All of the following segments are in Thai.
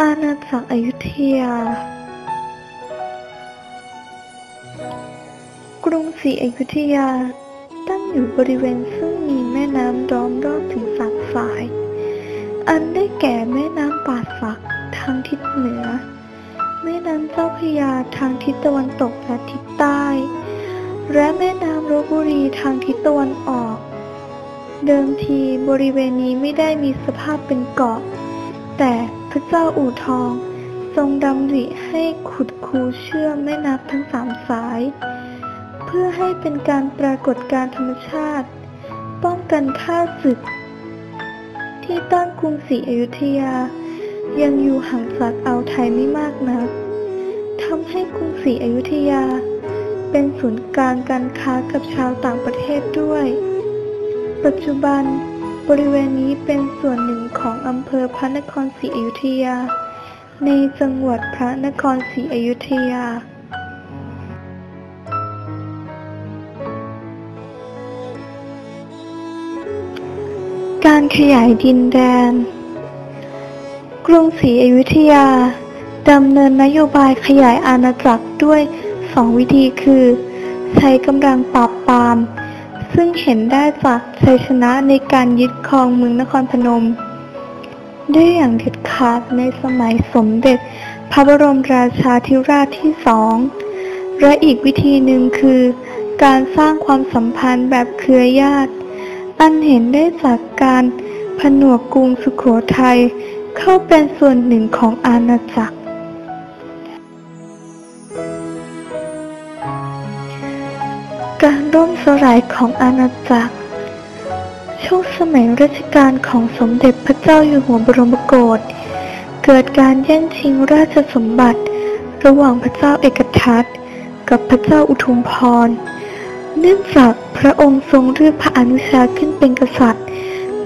อาณาจักรอยุธยา กรุงศรีอยุธยา ตั้งอยู่บริเวณซึ่งมีแม่น้ำล้อมรอบถึงสามสาย อันได้แก่แม่น้ำป่าสักทางทิศเหนือ แม่น้ำเจ้าพระยาทางทิศตะวันตกและทิศใต้ และแม่น้ำลบบุรีทางทิศตะวันออก เดิมทีบริเวณนี้ไม่ได้มีสภาพเป็นเกาะ แต่พระเจ้าอู่ทอง ทรงดำริให้ขุดคูเชื่อมแม่น้ำทั้งสามสาย เพื่อให้เป็นการปรากฏการธรรมชาติ ป้องกันข้าศึก ที่ต้านกรุงศรีอยุธยา ยังอยู่ห่างจากอ่าวไทยไม่มากนักทำให้กรุงศรีอยุธยา เป็นศูนย์กลางการค้ากับชาวต่างประเทศด้วย ปัจจุบัน บริเวณนี้เป็นส่วนหนึ่งของอำเภอพระนครศรีอยุธยา ในจังหวัดพระนครศรีอยุธยาการขยายดินแดน กรุงศรีอยุธยาดำเนินนโยบายขยายอาณาจักรด้วยสองวิธีคือ ใช้กำลังปราบปราม ซึ่งเห็นได้จากชัยชนะในการยึดครองเมืองนครพนม ได้อย่างเด็ดขาดในสมัยสมเด็จ พระบรมราชาธิราชที่สองและอีกวิธีหนึ่งคือ การสร้างความสัมพันธ์แบบเครือญาติ อันเห็นได้จากการผนวกกรุงสุขโขทัยเข้าเป็นส่วนหนึ่งของอาณาจักร การร่มสลายของอาณาจักร ช่วงสมัยรัชกาลของสมเด็จพระเจ้าอยู่หัวบรมโกศ เกิดการแย่งชิงราชสมบัติ ระหว่างพระเจ้าเอกทัตกับพระเจ้าอุทุมพร เนื่องจากพระองค์ทรงเลือกพระอนุชาขึ้นเป็นกษัตริย์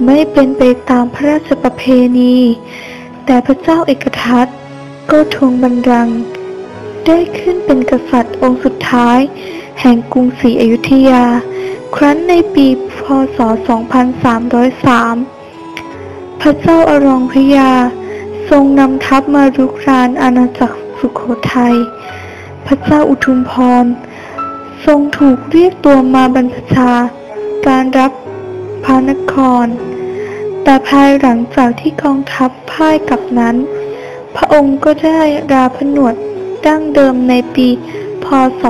ไม่เป็นไปตามพระราชประเพณี แต่พระเจ้าเอกทัตก็ทวงบัลลังก์ได้ขึ้นเป็นกษัตริย์องค์สุดท้าย แห่งกรุงศรีอยุธยา ครั้นในปีพศ 2303 พระเจ้าอรองพยา ทรงนำทัพมารุกรานอาณาจักรสุโขทัย พระเจ้าอุทุมพร ทรงถูกเรียกตัวมาบรรพชา การรับพระนคร แต่ภายหลังจากที่กองทัพพ่ายกลับนั้น พระองค์ก็ได้ราผนวดดั้งเดิมในปี พศ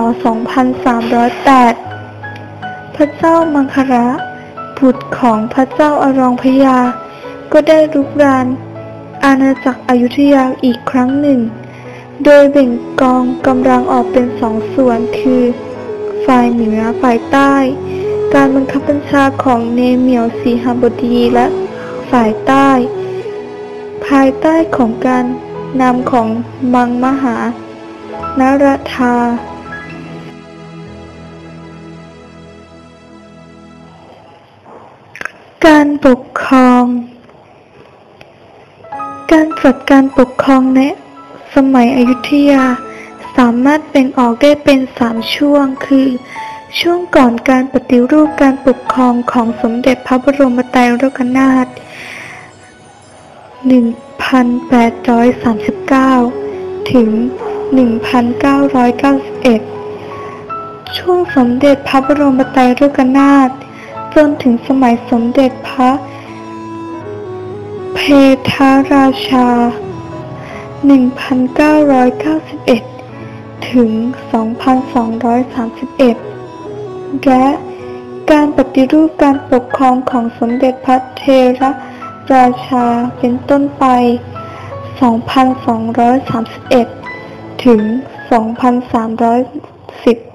2308 พระเจ้ามังคระ บุตรของพระเจ้าอรองพยา ก็ได้รุกราน อาณาจักรอยุธยาอีกครั้งหนึ่ง โดยแบ่งกองกำลังออกเป็นสองส่วนคือ ฝ่ายเหนือฝ่ายใต้ การบังคับบัญชาของเนเมียวสีหบดีและฝ่ายใต้ ภายใต้ของการนำของมังมหา นรธา การปกครอง การจัดการปกครองในสมัยอยุธยาสามารถแบ่งออกได้เป็นสามช่วง คือ ช่วงก่อนการปฏิรูปการปกครองของสมเด็จพระบรมไตรโลกนาถ1839 ถึง 1991 ช่วงสมเด็จพระบรมไตรโลกนาถจนถึงสมัยสมเด็จพระ เพทราชา 1991 ถึง 2231 และการปฏิรูปการปกครองของสมเด็จพระเทระราชาเป็นต้นไป 2231 ถึง 2310